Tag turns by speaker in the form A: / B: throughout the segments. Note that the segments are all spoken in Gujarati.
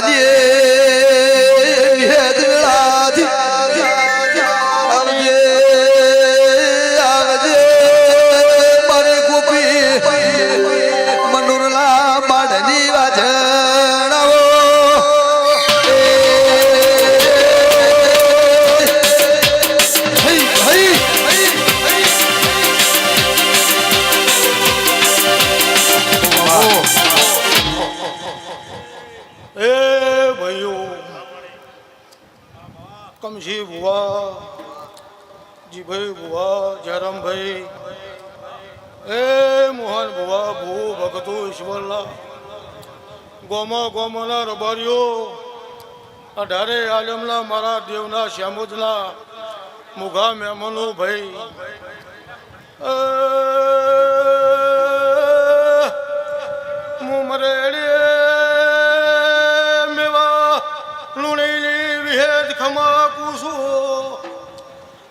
A: Yeah. કમશી ભુવા જીભાઈ ભુવા જયરામભાઈ એ મોહન ભુવા ભૂ ભગતો ઈશ્વરલા ગોમા ગોમાના રબારીઓ અઢારે આલમના મારા દેવના શ્યામોજના મુઘા મહેમાનો ભાઈ વિહેદ ખમા કુસુ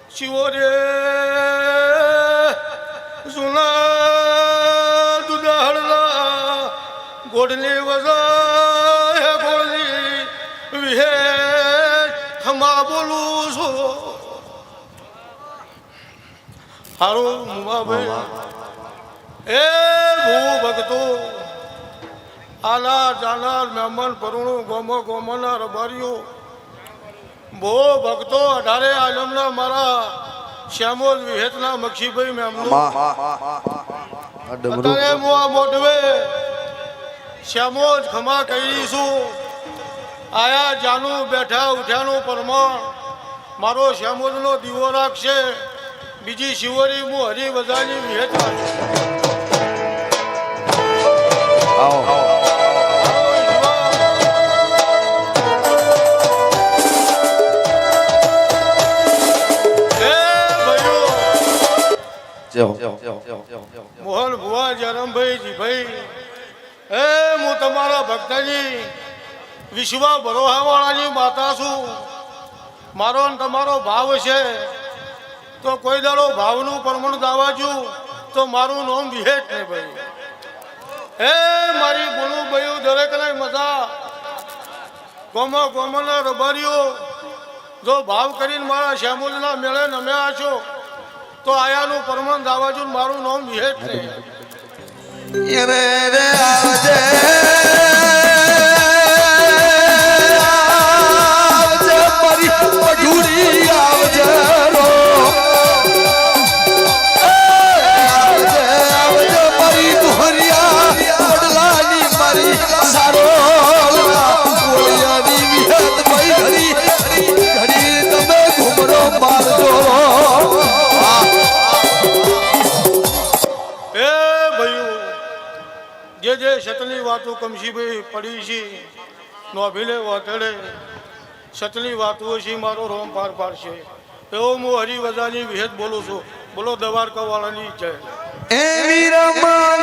A: શિવરે જુના દુદાહડલા ગોડની વજાય ગોળની વિહેદ ખમા બોલું છું હારું મુવાભાઈ એ ભૂ ભગતો આલા જાનાર મહેમાન પરુણું ગોમો ગોમોના રબારીઓ ભો ભક્તો અઢારે આલમના મારા શ્યામોલ વિહેતના મક્ષીભાઈ મેમનું અત્યારે હું આ મોઢવે શ્યામોજ ખમા કહી છું. આયા જાનું બેઠા ઉઠ્યાનું પરમાણ. મારો શ્યામોજનો દીવો રાખશે. બીજી શિવરી હું હરિ બધાની વિહેત હે મોહન ભુવા જયરામભાઈ જીભાઈ એ હું તમારા ભક્તજી વિશ્વા ભરોહાવાળાની માતા છું. મારો ને તમારો ભાવ છે. તો કોઈ દાડો ભાવનું પ્રમાણ દાવાજું તો મારું નામ વિહેત નહીં ભાઈ. હે, મારી ગુણું ભાઈઓ દરેકને મજા. ગોમો ગોમોના રબારીઓ, જો ભાવ કરીને મારા શ્યામુજના મેળે નમ્યા છો તો આયાનું પરમાન રાવાજુન મારું નામ વિહેત ને
B: રે આવજે.
A: જે જે શતની વાતો કમશીભાઈ પડી છે નોભીલે વાતડે. સતની વાતો છે, મારો રોમ પાર છે એવો હું હરિવજાની વિહેત બોલું છું. બોલો દવારકાવાળાની જય.
B: એ વીરમા